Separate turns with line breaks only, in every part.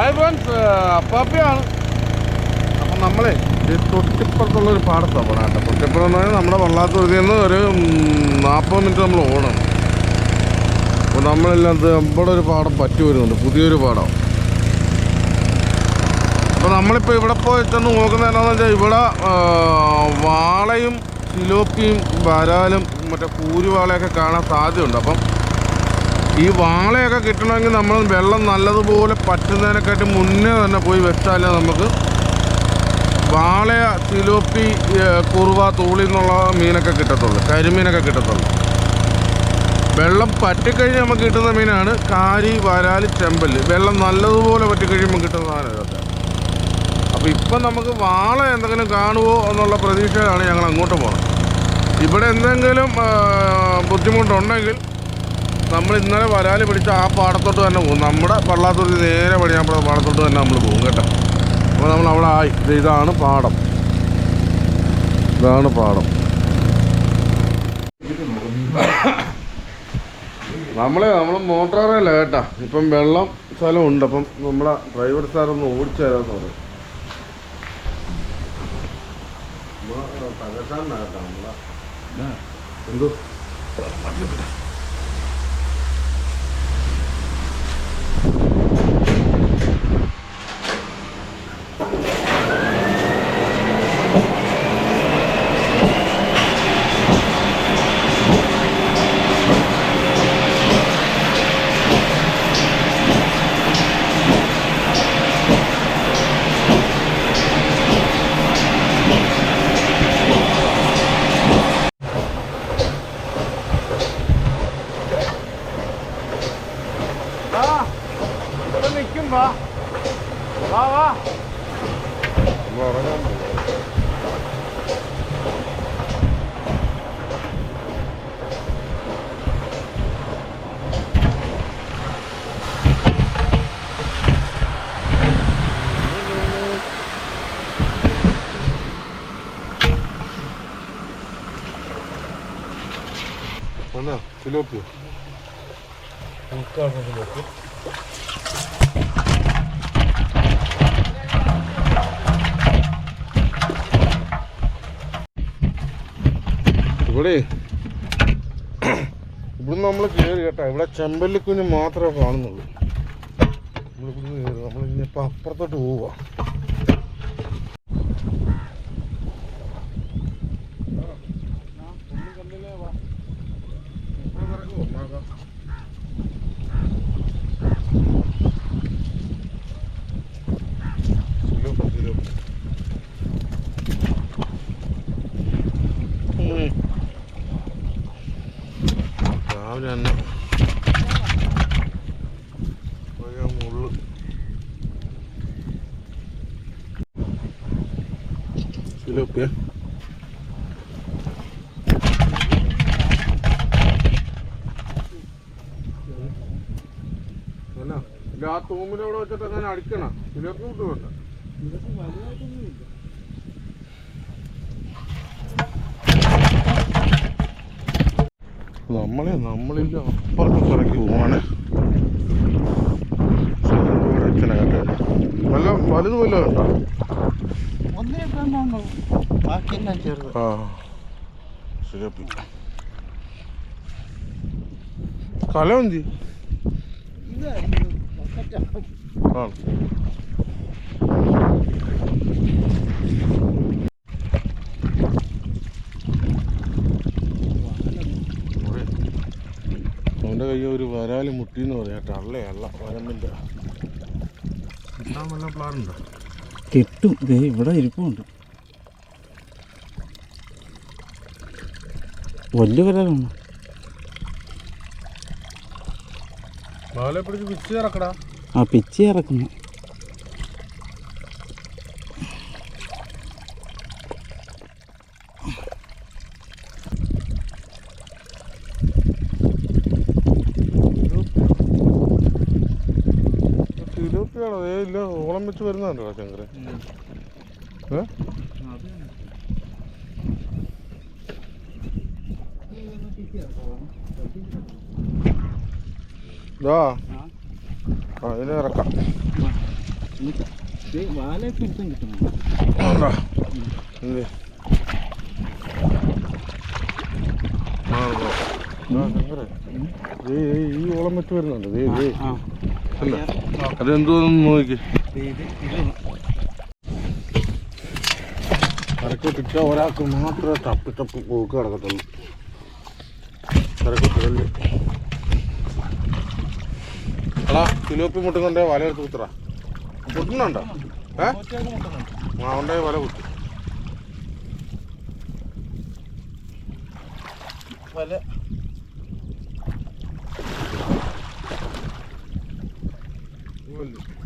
Hi friends അപ്പാപ്പയാണ് അപ്പം നമ്മളെ തൊട്ടിപ്പുറത്തുള്ള ഒരു പാടത്താണ് പോകണം കേട്ടോ. തൊട്ടിപ്പുറം എന്ന് പറഞ്ഞാൽ നമ്മുടെ വള്ളാത്തുരുതിൽ നിന്ന് ഒരു നാൽപ്പത് മിനിറ്റ് നമ്മൾ ഓടണം. അപ്പോൾ നമ്മളെല്ലാം ഇവിടെ ഒരു പാടം പറ്റി വരുന്നുണ്ട്. പുതിയൊരു പാടം. അപ്പോൾ നമ്മളിപ്പോൾ ഇവിടെ പോയി ചെന്ന് നോക്കുന്നത് എന്താണെന്ന് വെച്ചാൽ ഇവിടെ വാളയും സിലോപ്പിയും വരാലും മറ്റേ കൂരുവാളയൊക്കെ കാണാൻ സാധ്യതയുണ്ട്. അപ്പം ഈ വാളയൊക്കെ കിട്ടണമെങ്കിൽ നമ്മൾ വെള്ളം നല്ലതുപോലെ പറ്റുന്നതിനെക്കാട്ടി മുന്നേ തന്നെ പോയി വെച്ചാലേ നമുക്ക് വാളയ സിലോപ്പി കുറുവ തൂളി എന്നുള്ള മീനൊക്കെ കിട്ടത്തുള്ളൂ. കരിമീനൊക്കെ കിട്ടത്തുള്ളൂ. വെള്ളം പറ്റിക്കഴിഞ്ഞ് നമുക്ക് കിട്ടുന്ന മീനാണ് കാരി വരാൽ ചെമ്പൽ വെള്ളം നല്ലതുപോലെ പറ്റിക്കഴിയുമ്പോൾ കിട്ടുന്ന സാധനം ഇതൊക്കെ. അപ്പോൾ ഇപ്പം നമുക്ക് വാള എന്തെങ്കിലും കാണുമോ എന്നുള്ള പ്രതീക്ഷയിലാണ് ഞങ്ങൾ അങ്ങോട്ട് പോകുന്നത് ഇവിടെ എന്തെങ്കിലും ബുദ്ധിമുട്ടുണ്ടെങ്കിൽ നമ്മൾ ഇന്നലെ വരാൽ പിടിച്ച ആ പാടത്തോട്ട് തന്നെ പോകും. നമ്മുടെ പള്ളാത്തോട്ട് നേരെ പടിഞ്ഞാപ്പുറ പാടത്തോട്ട് തന്നെ നമ്മൾ പോകും കേട്ടോ. അപ്പോൾ നമ്മൾ അവിടെ ആയി ഇതാണ് പാടം. ഇതാണ് പാടം. നമ്മളെ നമ്മൾ മോട്ടോറല്ല കേട്ടാ. ഇപ്പം വെള്ളം സ്ഥലം ഉണ്ട്. അപ്പം നമ്മളെ ഡ്രൈവർ സാറൊന്ന് ഒന്ന് ഓടിച്ചു തരാമെന്ന് പറയും തകർത്താൻ കേട്ടോ നമ്മളെ. എന്തോ? എന്നാ സിലോപ്പിയോ സിലോപ്പി ഇവിടെ ഇവിടുന്ന് നമ്മൾ കയറി കേട്ടോ ഇവിടെ ചെമ്പല്ലിക്കുഞ്ഞ് മാത്രമേ കാണുന്നുള്ളൂ നമ്മൾ ഇവിടുന്ന് കയറി നമ്മൾ ഇനിയിപ്പോൾ അപ്പുറത്തോട്ട് പോവാ രാവിലെ തന്നെ ആ തൂമ്പിലവിടെ വെച്ചിട്ട് അങ്ങനെ അടിക്കണം. സിലോപ്പി കിട്ടുമല്ല നമ്മളെ നമ്മളില്ല അപ്പുറത്തെ പുറകെ പോവാണ്. വല്ല വലുത് ആ. ശരിയപ്പി കല എന്തി? ആ ഇവിടെ അവന്റെ കയ്യിൽ ഒരു വരാൽ മുട്ടി എന്ന് പറയാം അള്ളയല്ല വരമ്പിന്റെ. കിട്ടാൻ വല്ല
ദേ ഇവിടെ ഇരിപ്പുണ്ട്. വലിയ വരാലാണ്? ആ പിച്ചി ഇറക്കുന്നു
സിലോപ്പിയാണോ ഏ ഇല്ല വെച്ച് വരുന്നുണ്ടോ ശങ്കരൻ ഏ? ഇതാ ആ ഇതിനെ ഇറക്കാം. ഈ ഓളം വെച്ച് വരുന്നുണ്ട്. അതെന്തോന്ന് നോക്കി.
ഇത് ഇത്
കരക്കോട്ടിട്ട ഒരാൾക്ക് മാത്രമേ തപ്പി തപ്പി പോക്ക് കിടക്കത്തുള്ളൂ കരക്കോട്ടില്ലേ എടാ കിലോപ്പി മുട്ടുന്നുണ്ടേ വല എടുത്ത് കുത്തറ മുട്ടുന്നുണ്ടോ ഏ ആ കൊണ്ടേ വല കുത്തി
വല
ഇല്ല.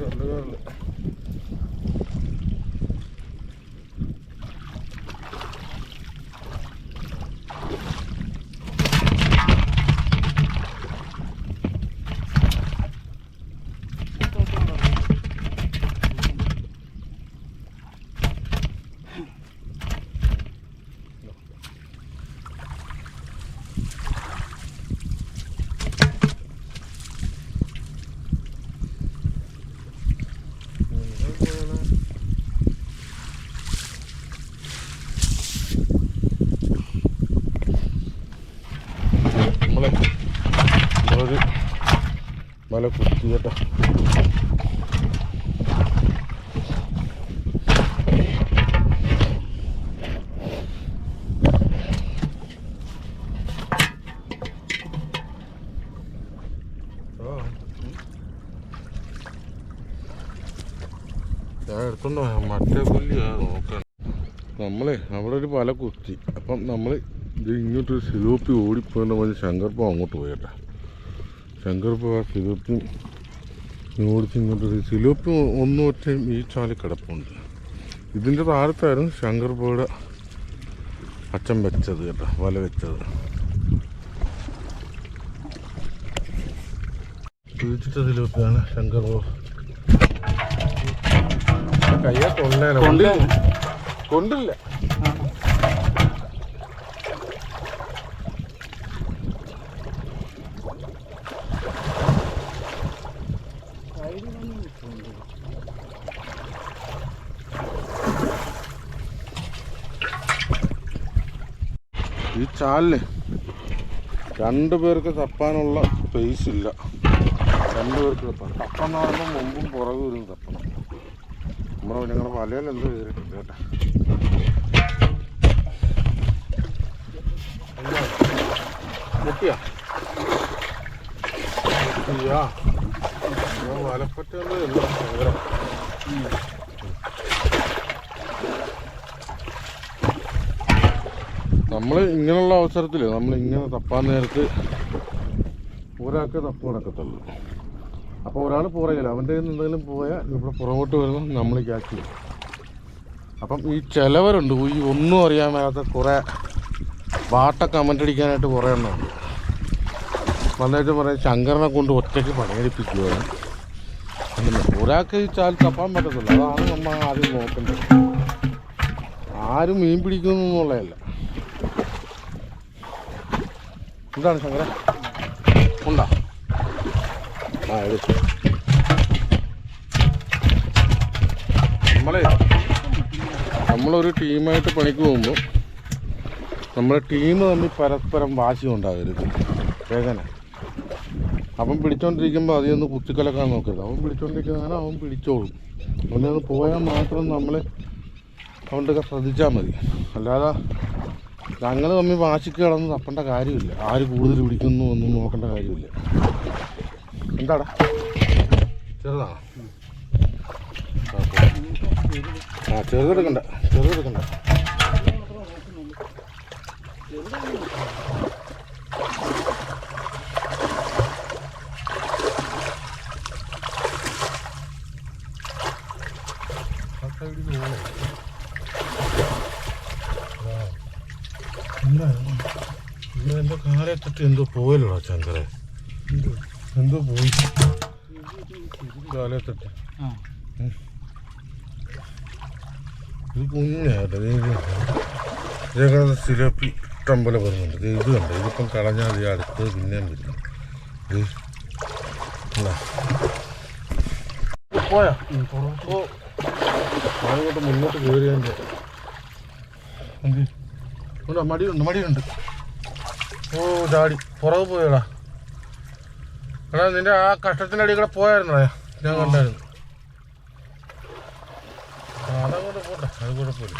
热了，热了。എടുത്തോണ്ടോ മറ്റേ പുല്ലി നോക്കാൻ നമ്മളെ അവിടെ ഒരു പല കുത്തി. അപ്പം നമ്മൾ ഇത് ഇങ്ങോട്ടൊരു സിലോപ്പി ഓടിപ്പോയെന്ന് പറഞ്ഞ് ശങ്കർപ്പം അങ്ങോട്ട് പോയേട്ടാ ശങ്കർപ്പം ആ സിലോപ്പി ഓടിച്ച് ഇങ്ങോട്ടൊരു സിലോപ്പി ഒന്നും ഒറ്റയും ഈ ചാലി കിടപ്പുണ്ട്. ഇതിന്റെ താഴത്തായിരുന്നു ശങ്കർപ്പയുടെ അച്ഛൻ വെച്ചത് കേട്ടോ വല വെച്ചത്. കുഴിച്ചിട്ട സിലോപ്പിയാണ് ശങ്കർപ്പോ കയ്യെ കൊണ്ടേല കൊണ്ടില്ല കൊണ്ടില്ല. ഈ ചാലിൽ രണ്ടു പേർക്ക് തപ്പാനുള്ള സ്പേസ് ഇല്ല. രണ്ടുപേർക്ക് തപ്പാൻ തപ്പെന്ന് പറയുമ്പോൾ മുമ്പും പുറകും ഇരുന്ന് തപ്പണം. നമ്മുടെ ഞങ്ങളുടെ വലയിൽ എന്ത് ചെയ്തിട്ടുണ്ട് കേട്ടോ. നമ്മൾ മുട്ടിയാ മുട്ടിയാ നമ്മൾ ഇങ്ങനെയുള്ള അവസരത്തിൽ നമ്മൾ ഇങ്ങനെ തപ്പാൻ നേരത്ത് ഒരാൾക്ക് തപ്പ് നടക്കത്തുള്ളൂ. അപ്പോൾ ഒരാൾ പുറകില്ല അവന്റെ കയ്യിൽ നിന്ന് എന്തെങ്കിലും പോയാൽ ഇവിടെ പുറകോട്ട് വരുമ്പോൾ നമ്മൾ ക്യാച്ച് ചെയ്യും. അപ്പം ഈ ചിലവരുണ്ട്. ഈ ഒന്നും അറിയാൻ മേലാത്ത കുറേ വാട്ട കമന്റ് അടിക്കാനായിട്ട് കുറേ എണ്ണമുണ്ട്. വന്നിട്ട് പറയാം ശങ്കരനെ കൊണ്ട് ഒറ്റയ്ക്ക് പണിയെടുപ്പിക്കുകയാണ്. ഒരാൾക്ക് ഈ ചാൽ തപ്പാൻ പറ്റത്തില്ല. അതാണ് നമ്മൾ ആദ്യം നോക്കേണ്ടത്. ആരും മീൻ പിടിക്കുന്നു എന്നുള്ളതല്ല എന്താണ് ശങ്കര? ആ നമ്മളെ നമ്മളൊരു ടീമായിട്ട് പണിക്ക് പോകുമ്പോൾ നമ്മുടെ ടീം തമ്മിൽ പരസ്പരം വാശി ഉണ്ടാകരുത്. വേദന അവൻ പിടിച്ചോണ്ടിരിക്കുമ്പോൾ അതിൽ കുത്തിക്കലക്കാൻ നോക്കരുത്. അവൻ പിടിച്ചോണ്ടിരിക്കുന്നതാണ് അവൻ പിടിച്ചോളും. അവനത് പോയാൽ മാത്രം നമ്മൾ അവന്റെ ശ്രദ്ധിച്ചാൽ മതി. അല്ലാതെ ഞങ്ങൾ തമ്മിൽ വാശിക്ക് കിടന്ന് തപ്പേണ്ട കാര്യമില്ല. ആര് കൂടുതൽ പിടിക്കുന്നു ഒന്നും നോക്കേണ്ട കാര്യമില്ല. എന്താടാ? ചെറുതാ. ആ, ചെറുതെടുക്കണ്ട ചെറുതെടുക്കണ്ട. എന്താ? എന്തോ കാലത്തിട്ട് എന്തോ പോയല്ലോ ശങ്കരെ എന്തോ പോയി. കാലത്തിട്ട്. ഇത് ഇതേക്കാളും സിലപ്പി ഇഷ്ടംപോലെ വരുന്നുണ്ട്. ദേ ഇത് കണ്ടോ? ഇതിപ്പം കളഞ്ഞാൽ ഈ അടുത്ത് പിന്നെയും വരും ഇത് കണ്ടോ? പോയാ?
ഉം, പുറകോട്ട്
ഓ. ഞാനിങ്ങോട്ട് മുന്നോട്ട് കയറിയതിന്റെ എന്ത്? മടിയുണ്ട് മടിയുണ്ട്. ഓ ചാടി. പുറകെ പോയടാ. എടാ നിന്റെ ആ കഷ്ടത്തിന്റെ അടിയിൽ കൂടെ പോയായിരുന്നോടാ ഞാൻ കണ്ടായിരുന്നു. അതങ്ങോട്ട് പോട്ടെ. അത് കുഴപ്പമില്ല.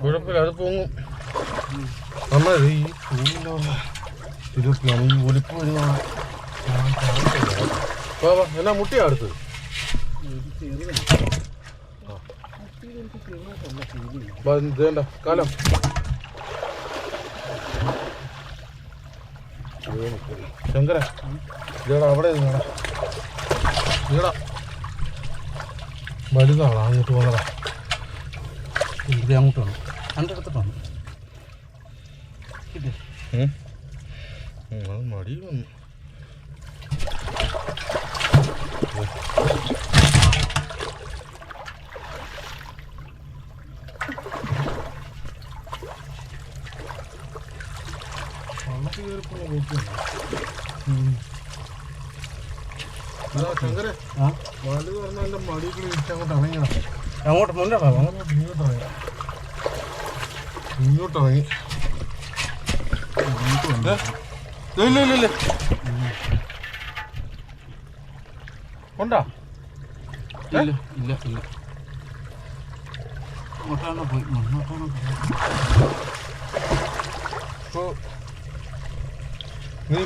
കുഴപ്പമില്ല അത് പൊങ്ങും. നമ്മളത് ഈ ഈ ഒലിപ്പ് വരുന്ന വാ വാ എന്നാ മുട്ടിയാ അടുത്തത്?
ഇത് ചെറുതാണ് ഇത് എനിക്ക് ചെറുതായിട്ടല്ല feel ചെയ്യുന്നത്.
വാ, ഇത് വേണ്ട കാലം ശങ്കര ഇതേടാ അവിടെ നിന്നടാ ഇതേടാ. വലുതാണോ അങ്ങോട്ട് പോകണടാ
ഇത് അങ്ങോട്ട് വന്നു. എന്റെ
അടുത്തിട്ടാണ് മടി വന്നു വള്ളത്തിൽ കയറിപ്പോ നോക്കിയാണ് അതാ ശങ്കരെ
ആ
വലുത് പറഞ്ഞാൽ എന്റെ മടിയിൽ ഇടിച്ചങ്ങോട്ട് ഇറങ്ങിയതാ
അങ്ങോട്ട് മുന്നോട്ടാ അങ്ങോട്ട്
അങ്ങോട്ട് ഇങ്ങോട്ടിറങ്ങി ഇങ്ങോട്ടിറങ്ങി
ഇങ്ങോട്ട്
ഇല്ല ഇല്ല ഇല്ല. ഉണ്ടോ
ഇല്ല ഇല്ല ഇല്ല. അങ്ങോട്ടാണോ പോയി? മുന്നോട്ടാണോ പോയത്?
നീ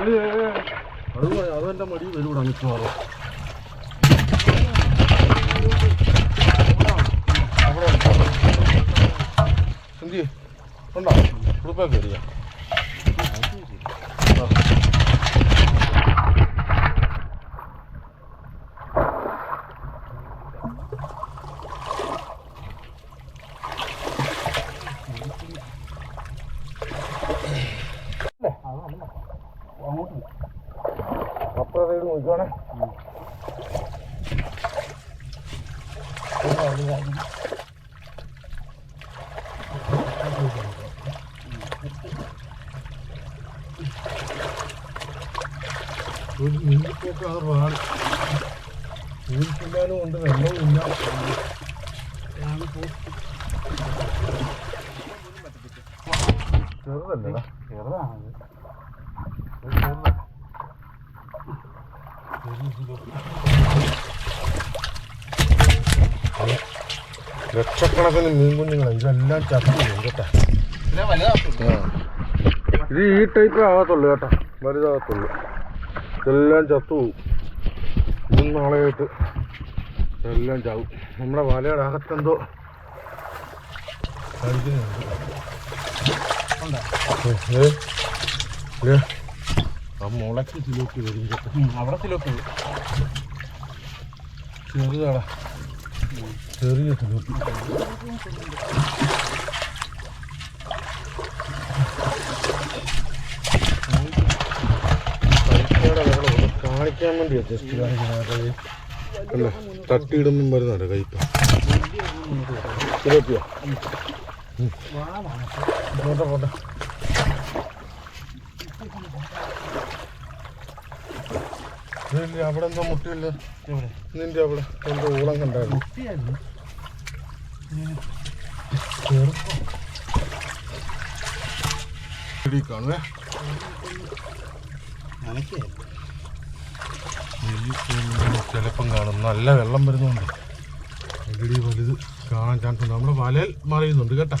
ഇല്ല, ഇല്ല. അത് മതി, അത് എന്റെ മടി വരൂടാ മിക്കവാറും. എന്ത് ഉണ്ടോ? ഉടുപ്പൊക്കെ കയറിയാ? അപ്പുറം സൈഡ് നോക്കിക്കോണേ. ഒരു നീണ്ടിപ്പോക്ക് അത് പാട് ഊരിപ്പില്ലാനും ഉണ്ട് വെള്ളവും ഇല്ല
ഇതാണ് പോസ്റ്റ്.
ചെറുതല്ലടാ
ചെറുതാണത്.
ഇത് ചെറുതാ. ലക്ഷക്കണക്കിന് മീൻ കുഞ്ഞുങ്ങളാണ് ഇതെല്ലാം ചത്തു കേട്ടാ. ഇത് ഈ ടൈപ്പ് ആകത്തുള്ളൂ കേട്ടാ. വലുതാകത്തുള്ളൂ. ഇതെല്ലാം ചത്തു പോകും ഇന്നും നാളെയായിട്ട് എല്ലാം ചാവും. നമ്മുടെ വലയുടെ അകത്തെന്തോ ആ മുളയ്ക്ക് ചിലോക്കി വരും
അവിടെ സിലോപ്പി
ചെറുതാടാ. ചെറിയ ചിലോക്കി കാണിക്കാൻ വേണ്ടിയാ ജസ്റ്റ് അല്ല? തട്ടിയിടുമ്പം വരുന്നുണ്ട് കയ്പ. ചിലോപ്പിയോ പോട്ടെ പോട്ടെ. അവിടെ എന്തോ മുട്ടിയില്ല? നിന്റെ അവിടെ എന്തോ ഊളം കണ്ടായിരുന്നു.
കുട്ടിയായിരുന്നു
കാണുവേ. ചിലപ്പം കാണും. നല്ല വെള്ളം വരുന്നുണ്ട്. ഇടി വലുത് കാണാൻ ചാൻസ് ഉണ്ട്. നമ്മുടെ വലയിൽ മറിയുന്നുണ്ട് കേട്ടാ.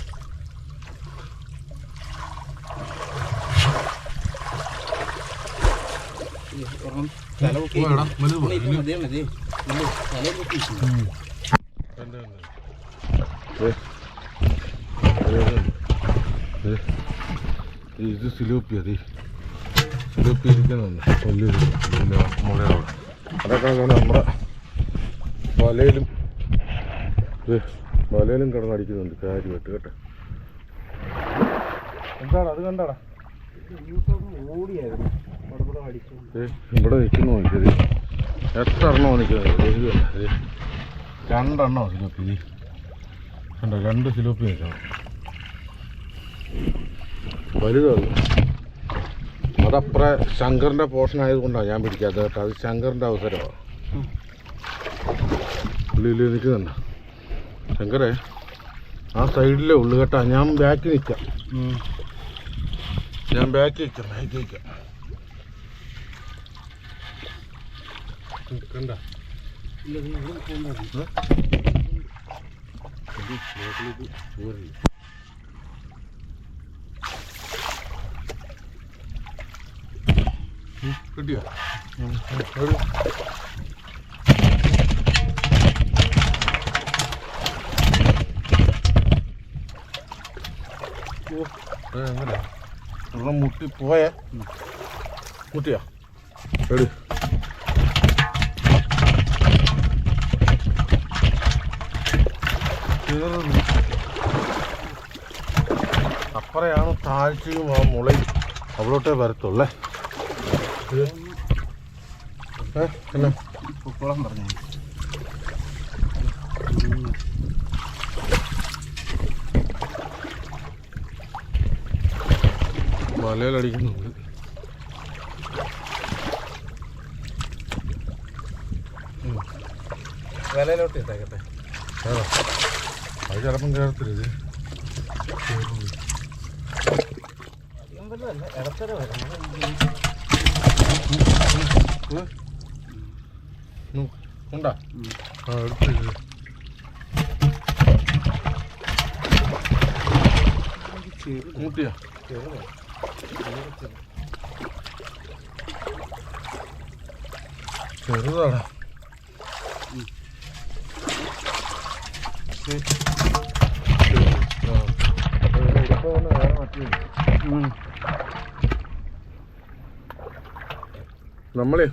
ഈ
ഇത് സിലോപ്പിയ ദേ. സിലോപ്പി ഇരിക്കുന്നുണ്ട് വലിയൊരു ഇതിന്റെ മുളയോടെ അതൊക്കെ നമ്മുടെ വലയിലും ദേ, വലയിലും കിടന്നടിക്കുന്നുണ്ട്. കാര്യമായിട്ട് കേട്ടോ. എന്താണ് അത് കണ്ടാടാ?
ഓടിയായിരുന്നു. ഇവിടെ
നിൽക്കുന്നു നോക്കിയത് എത്ര എണ്ണോ നിൽക്കുന്നത് രണ്ടെണ്ണോ സിലോപ്പി. കണ്ടോ രണ്ട് സിലോപ്പി നിൽക്കണം. വലുതാണ് അതപ്പുറ ശങ്കറിന്റെ പോർഷൻ ആയതുകൊണ്ടാണ് ഞാൻ പിടിക്കാത്തത് കേട്ടോ. അത് ശങ്കറിന്റെ അവസരമാണ്. ഉള്ളിൽ നിൽക്കുന്നുണ്ട്. ശങ്കരേ ആ സൈഡിലേ ഉള്ളു കേട്ടോ. ഞാൻ ബാക്കിൽ നിൽക്കാം. ഞാൻ ബാക്കിൽ നിൽക്കാം ബാക്കിൽ നിൽക്കാം. കണ്ട. കിട്ടിയോ? ഒരെണ്ണം മുട്ടി പോയ. മുട്ടിയാ? എടി. കേറുന്നു. അപ്പറയാണ് താഴ്ചയും ആ മുളയും. അവിടോട്ടേ വരത്തുള്ളേ.
പൊക്കോളം പറഞ്ഞു.
മലയിലടിക്കുന്നുണ്ട്
വലയിലോട്ട് ഇട്ടേക്കട്ടെ.
ആ അത് ചിലപ്പം കയറത്തില്ല ഇത്. ഉണ്ടാ? ആ എടുത്ത് മുട്ടിയാ? ചെറുതാടാ നമ്മളെ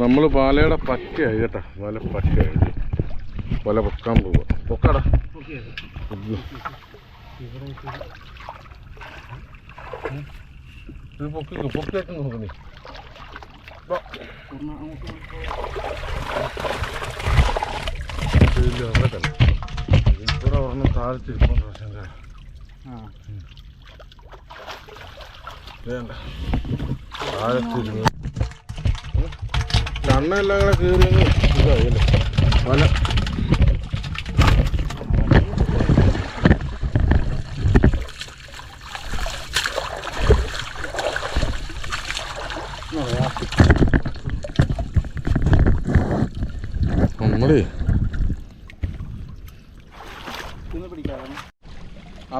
നമ്മൾ പാലയുടെ പറ്റയായി കേട്ടാ. വല പറ്റയായി വല പൊക്കാൻ പോവുക പൊക്കാടാ. ഇത് ഇത് പൊക്കി പൊക്കിയായിട്ട് നോക്കുന്നേ ഇവിടെ ഒരെണ്ണം താഴ്ത്തിരിപ്പം ശങ്കര വേണ്ട താഴത്തിരുന്ന് കണ്ണെല്ലാം കൂടെ കീറി ഇതായില്ലേ? വല.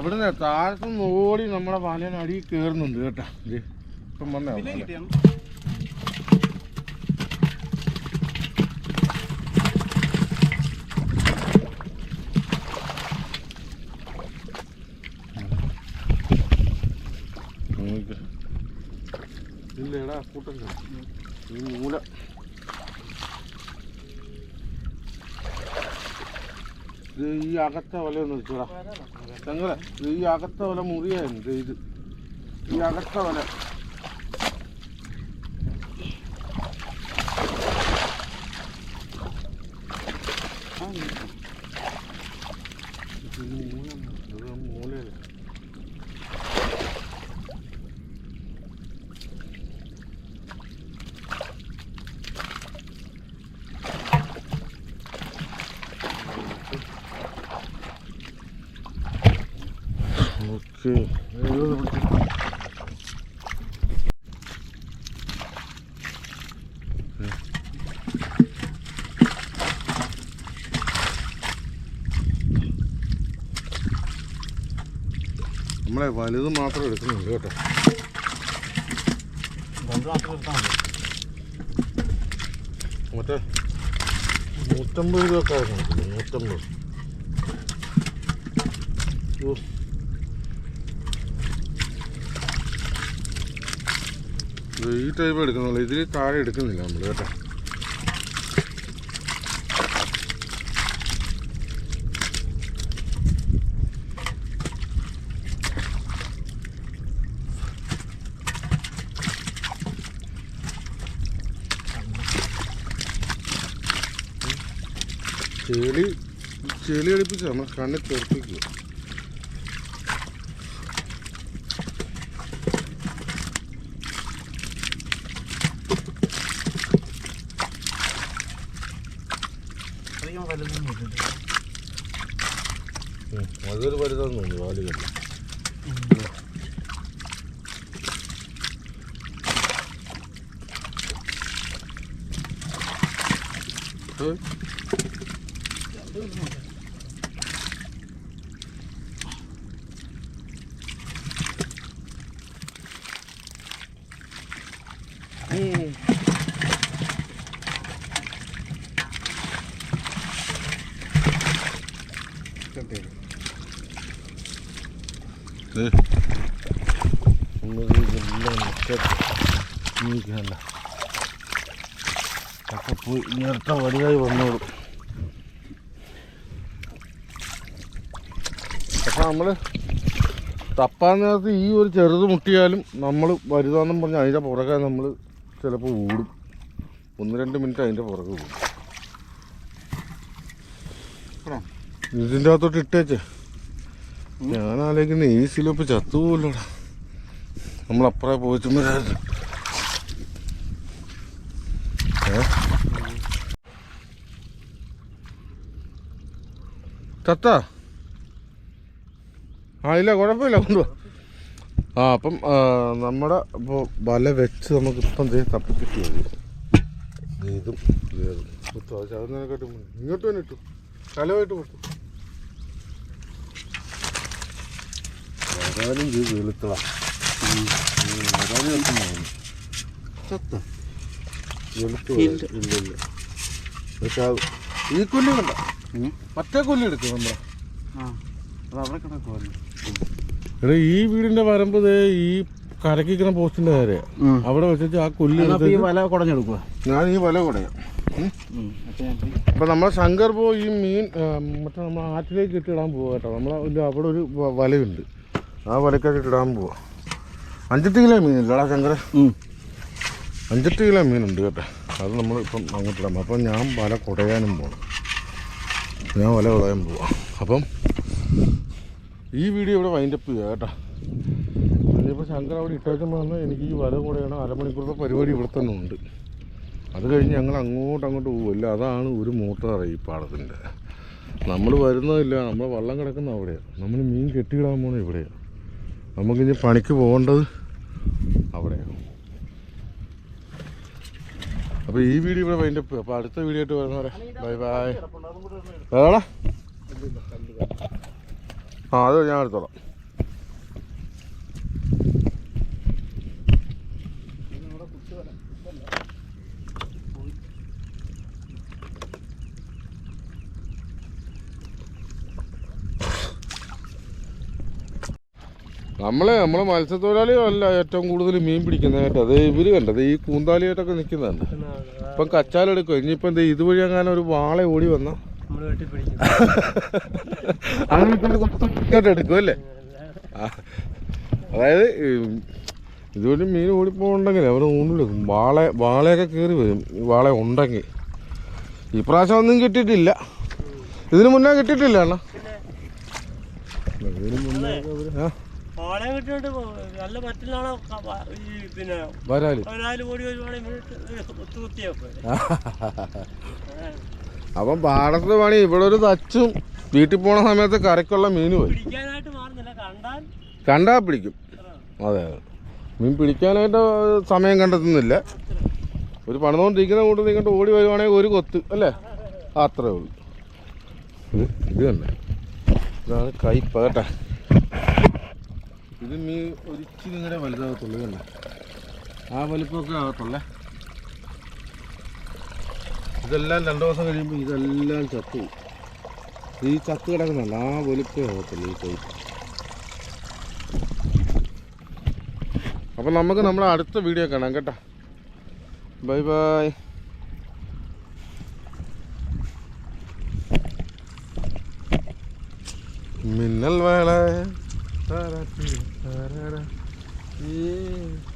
അവിടുന്ന് താഴത്തുനിന്ന് ഓടി നമ്മുടെ വലയുടെ അടി കയറുന്നുണ്ട് കേട്ടാ. ഇത് ഇപ്പം വന്നേ ഇല്ലേടാ കൂട്ടം ഈ മൂല ഇത് ഈ അകത്തെ വല ഒന്ന് വെച്ചോടാ. ഇത് ഈ അകത്തെ വല മുറിയായിരുന്നു ഇത്? ഈ അകത്തെ വല ഇത് ഈ മൂല ഇത് മൂലയിൽ ഓക്കെ നമ്മളെ വലുത് മാത്രം എടുക്കുന്നുണ്ട് കേട്ടോ. മറ്റേ നൂറ്റമ്പത് രൂപയൊക്കെ ആയിരുന്നു നൂറ്റമ്പത്. ഈ ടൈപ്പ് എടുക്കുന്നുള്ളൂ ഇതിൽ താഴെ എടുക്കുന്നില്ല നമ്മൾ കേട്ടോ. ചെളി അടിപ്പിച്ച് നമ്മൾ കണ്ണിൽ തെറിപ്പിക്കുക
അധികം വലുതൊന്നും ഇല്ല.
അതൊരു വലുതാന്ന് തോന്നുന്നു വാലുകൾ പോയി നേരത്തെ വലുതായി വന്നോളും. അപ്പം നമ്മൾ തപ്പാൻ നേരത്ത് ഈ ഒരു ചെറുത് മുട്ടിയാലും നമ്മൾ വലുതാന്നും പറഞ്ഞ് അതിന്റെ പുറകെ നമ്മൾ ചിലപ്പോൾ ഓടും ഒന്ന് രണ്ട് മിനിറ്റ് അതിന്റെ പുറകെ ഓടും ഇതിന്റെ അകത്തോട്ട് ഇട്ടേച്ചേ. ഞാൻ ആലോചിക്കുന്ന ഈ സിലോപ്പ് ചത്തുപോലടാ നമ്മളപ്പുറേ പോയിച്ചുമ്പോഴായിരുന്നു ഏ ചത്ത ആ ഇല്ല കുഴപ്പമില്ല കൊണ്ടുപോ ആ അപ്പം നമ്മുടെ ഇപ്പോൾ വല വെച്ച് നമുക്ക് ഇപ്പം ദേ മതി ദേ ഇതും ചതുന്നതിനെക്കാട്ടും. ഇങ്ങോട്ട് തന്നെ ഇട്ടു. കലമായിട്ട് പൊട്ടു വരാനും ഇത് വെളുത്തള വരാനും ചത്ത വെളുത്തു പോയി.
ഇല്ല.
ഇല്ല ഇല്ല പക്ഷെ ഈ കൊല്ലി കണ്ട. മറ്റേ കൊല്ലി എടുക്കും നമ്മളെ എടാ ഈ വീടിന്റെ വരമ്പ് ഈ കരക്കിക്കുന്ന പോസ്റ്റിന്റെ നേരെ. അവിടെ വെച്ചിട്ട് ആ കൊല്ലി
വല കുടഞ്ഞെടുക്കുക
ഞാൻ ഈ വല കുടയാം. അപ്പൊ നമ്മളെ ശങ്കർ പോ ഈ മീൻ മറ്റേ നമ്മൾ ആറ്റിലേക്ക് ഇട്ടിടാൻ പോവാ കേട്ടോ. നമ്മളെ അവിടെ ഒരു വലയുണ്ട്. ആ വലക്കൊക്കെ ഇട്ടിടാൻ പോവാ. അഞ്ചെട്ട് കിലോ മീനില്ലടാ ശങ്കര അഞ്ചെട്ട് കിലോ മീനുണ്ട് കേട്ടോ. അത് നമ്മൾ ഇപ്പം അങ്ങോട്ടിടാം അപ്പം ഞാൻ വല കുടയാനും പോകണം ഞാൻ വല കുടയാൻ പോവാം. അപ്പം ഈ വീഡിയോ ഇവിടെ വൈൻഡപ്പ് ചെയ്യുക കേട്ടോ. ഇനിയിപ്പോൾ ശങ്കർ അവിടെ ഇട്ടേക്കുമ്പോൾ വന്ന് എനിക്ക് ഈ വല കുടയണം അരമണിക്കൂറിലെ പരിപാടി ഇവിടെ തന്നെ ഉണ്ട്. അത് കഴിഞ്ഞ് ഞങ്ങൾ അങ്ങോട്ട് അങ്ങോട്ട് പോകുമല്ല അതാണ് ഒരു മോട്ടോർ ഈ പാടത്തിന്റെ നമ്മൾ വരുന്നതില്ല നമ്മൾ വള്ളം കിടക്കുന്ന അവിടെയാണ് നമ്മൾ മീൻ കെട്ടിയിടാൻ പോകണം ഇവിടെയാണ് നമുക്കിനി പണിക്ക് പോകേണ്ടത് അവിടെയാണ് അപ്പോൾ ഈ വീഡിയോ ഇവിടെ വൈൻഡ് അപ്പ് അപ്പോൾ അടുത്ത വീഡിയോ ആയിട്ട് വരുന്നവരെ ബൈ ബൈ ഏതാടാ ആ അത് ഞാൻ എടുത്തോളാം. നമ്മളെ നമ്മളെ മത്സ്യത്തൊഴിലാളികളല്ല ഏറ്റവും കൂടുതൽ മീൻ പിടിക്കുന്നതായിട്ട്. അത് ഇവർ കണ്ടത് ഈ കൂന്താലിയായിട്ടൊക്കെ നിൽക്കുന്നതല്ല ഇപ്പം കച്ചാലെടുക്കും ഇനിയിപ്പം എന്താ ഇതുവഴി അങ്ങനെ ഒരു വാള ഓടി വന്ന? അങ്ങനെ എടുക്കും അല്ലേ. അതായത് ഇതുവഴി മീൻ ഓടിപ്പോണ്ടെങ്കിൽ അവർ ഊണ്ടെടുക്കും വാള വാളയൊക്കെ കയറി വരും. വാള ഉണ്ടെങ്കിൽ. ഈ പ്രാവശ്യം ഒന്നും കിട്ടിയിട്ടില്ല. ഇതിനു മുന്നേ കിട്ടിയിട്ടില്ല അണ്ണാ. ഇതിനു മുന്നേ ആ.
ഓളെ നല്ല ഈ പിന്നെ വരാൽ. വരുവാണെങ്കിൽ കുത്തിയൊക്കെ
അപ്പം പാടത്ത് പണി ഇവിടെ ഒരു തച്ചും വീട്ടിൽ പോണ സമയത്ത് കരക്കുള്ള മീൻ പോയി കണ്ടാ പിടിക്കും. അതെ അതെ. മീൻ പിടിക്കാനായിട്ട് സമയം കണ്ടെത്തുന്നില്ല. ഒരു പണിതുകൊണ്ടിരിക്കുന്ന കൂട്ടത്തിൽ ഇങ്ങോട്ട് ഓടി വരുവാണെങ്കിൽ ഒരു കൊത്ത് അല്ലേ? അത്രേ ഉള്ളൂ. ഇത് ഇത് തന്നെ. ഇതാണ് കയ്പ കേട്ടാ. ഇത് മീൻ ഒരിച്ചിരി ഇങ്ങനെ വലുതാകത്തുള്ളൂ കണ്ടേ? ആ വലിപ്പമൊക്കെ ആകത്തുള്ളേ. ഇതെല്ലാം രണ്ടു ദിവസം കഴിയുമ്പോൾ ഇതെല്ലാം ചത്തു ഈ ചത്ത് കിടക്കുന്നല്ല ആ വലുപ്പേ ആകത്തുള്ളൂ ഈ കൈ അപ്പം നമുക്ക് നമ്മുടെ അടുത്ത വീഡിയോ കാണാം കേട്ടോ. Bye bye. മിന്നൽ വേള. Yeah.